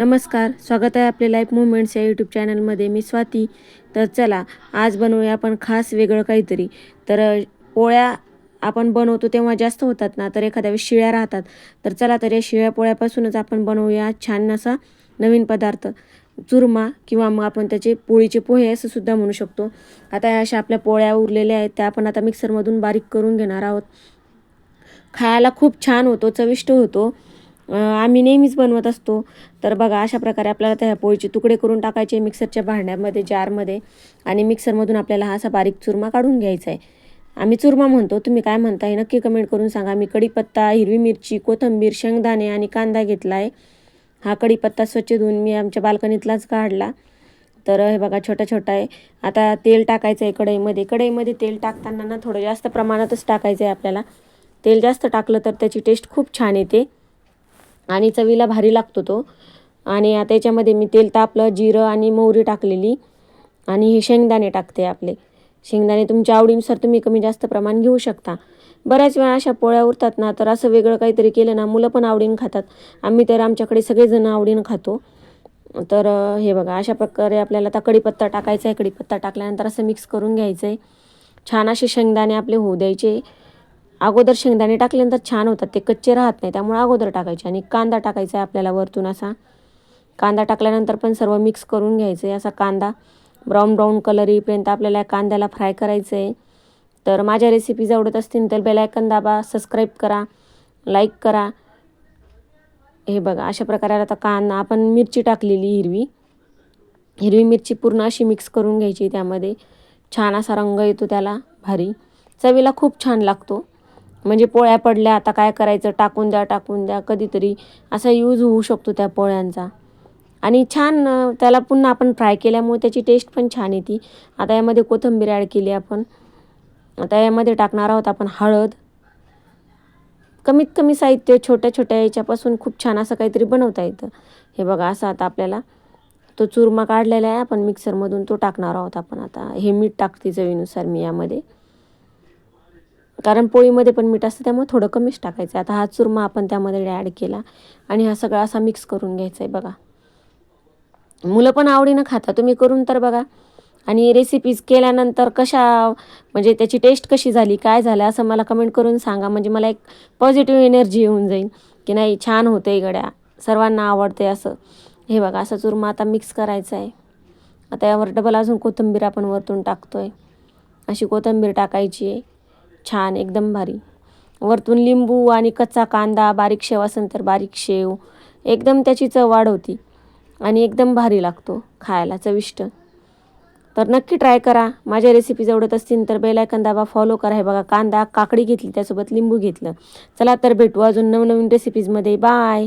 नमस्कार स्वागत आहे आपले लाईफ मुवमेंट्स या यूट्यूब चॅनलमध्ये मी स्वाती. तर चला आज बनवूया आपण खास वेगळं काहीतरी. तर पोळ्या आपण बनवतो तेव्हा जास्त होतात ना तर एखाद्या वेळेस शिळ्या राहतात. तर चला तर या शिळ्या पोळ्यापासूनच आपण बनवूया छान असा नवीन पदार्थ. चुरमा किंवा मग आपण त्याचे पोळीचे पोहे असं सुद्धा म्हणू शकतो. आता अशा आपल्या पोळ्या उरलेल्या आहेत त्या आपण आता मिक्सरमधून बारीक करून घेणार आहोत. खायला खूप छान होतो चविष्ट होतो. आम्ही नेहमीच बनवत असतो. तर बघा अशा प्रकारे आपल्याला त्या पोळीचे तुकडे करून टाकायचे मिक्सरच्या भांड्यामध्ये जारमध्ये आणि मिक्सरमधून आपल्याला हा असा बारीक चुरमा काढून घ्यायचा आहे. आम्ही चुरमा म्हणतो. तुम्ही काय म्हणताय नक्की कमेंट करून सांगा. मी कढीपत्ता हिरवी मिरची कोथिंबीर शेंगदाणे आणि कांदा घेतला आहे. हा कढीपत्ता स्वच्छ धुवून मी आमच्या बाल्कनीतलाच काढला. तर हे बघा छोटा छोटा आहे. आता तेल टाकायचं आहे कढईमध्ये. कढईमध्ये तेल टाकताना ना थोडं जास्त प्रमाणातच टाकायचं आहे आपल्याला. तेल जास्त टाकलं तर त्याची टेस्ट खूप छान येते. आणि चवीला भारी लागतो तो. आणि आता याच्यामध्ये मी तेल तापलं जिरं आणि मोहरी टाकलेली. आणि हे शेंगदाणे टाकते आपले. शेंगदाणे तुमच्या आवडीनुसार तुम्ही कमी जास्त प्रमाण घेऊ शकता. बऱ्याच वेळा अशा पोळ्या उरतात ना तर असं वेगळं काहीतरी केलं ना मुलं पण आवडीनं खातात. आम्ही तर आमच्याकडे सगळेजण आवडीनं खातो. तर हे बघा अशा प्रकारे आपल्याला आता कडीपत्ता टाकायचा आहे. कडीपत्ता टाकल्यानंतर असं मिक्स करून घ्यायचं आहे छान असे शेंगदाणे आपले होऊ द्यायचे. अगोदर शेंगदाणे टाकल्यानंतर छान होतात. ते कच्चे राहत नाही त्यामुळे अगोदर टाकायचे आणि कांदा टाकायचा आहे आपल्याला वरतून असा. कांदा टाकल्यानंतर पण सर्व मिक्स करून घ्यायचं आहे असा कांदा. ब्राऊन ब्राऊन कलर येईपर्यंत आपल्याला या कांद्याला फ्राय करायचं आहे. तर माझ्या रेसिपीज आवडत असतील तर बेलायकन दाबा सबस्क्राईब करा लाईक करा. हे बघा अशा प्रकारे आता कांदा आपण मिरची टाकलेली हिरवी. हिरवी मिरची पूर्ण अशी मिक्स करून घ्यायची त्यामध्ये. छान असा रंग येतो त्याला भारी. चवीला खूप छान लागतो. म्हणजे पोळ्या पडल्या आता काय करायचं? टाकून द्या टाकून द्या कधीतरी असा यूज होऊ शकतो त्या पोळ्यांचा. आणि छान त्याला पुन्हा आपण फ्राय केल्यामुळे त्याची टेस्ट पण छान येते. आता यामध्ये कोथिंबीर ॲड केली आपण. आता यामध्ये टाकणार आहोत आपण हळद. कमीत कमी साहित्य छोट्या छोट्या याच्यापासून खूप छान असं काहीतरी बनवता येतं. हे बघा असं आता आपल्याला तो चुरमा काढलेला आहे आपण मिक्सरमधून तो टाकणार आहोत आपण आता. हे मीठ टाकते चवीनुसार मी यामध्ये. कारण पोळीमध्ये पण मीठ असतं त्यामुळे थोडं कमीच टाकायचं आता हा चुरमा आपण त्यामध्ये ॲड केला आणि हा सगळा असा मिक्स करून घ्यायचा आहे बघा. मुलं पण आवडीनं खाता तुम्ही करून तर बघा. आणि रेसिपीज केल्यानंतर कशा म्हणजे त्याची टेस्ट कशी झाली काय झालं असं मला कमेंट करून सांगा. म्हणजे मला एक पॉझिटिव्ह एनर्जी येऊन जाईल की नाही छान होते गड्या. सर्वांना आवडते असं. हे बघा असं चुरमा आता मिक्स करायचं आहे. आता यावर डबल अजून कोथिंबीर आपण वरतून टाकतो आहे अशी कोथिंबीर टाकायची आहे. छान एकदम भारी. वरतून लिंबू आणि कच्चा कांदा बारीक शेव असेल तर बारीक शेव. एकदम त्याची चव वाढवती आणि एकदम भारी लागतो खायला चविष्ट. तर नक्की ट्राय करा. माझ्या रेसिपीज आवडत असतील तर बेलायकन दाबा फॉलो करा. हे बघा कांदा काकडी घेतली त्यासोबत लिंबू घेतलं. चला तर भेटू अजून नवनवीन रेसिपीजमध्ये बाय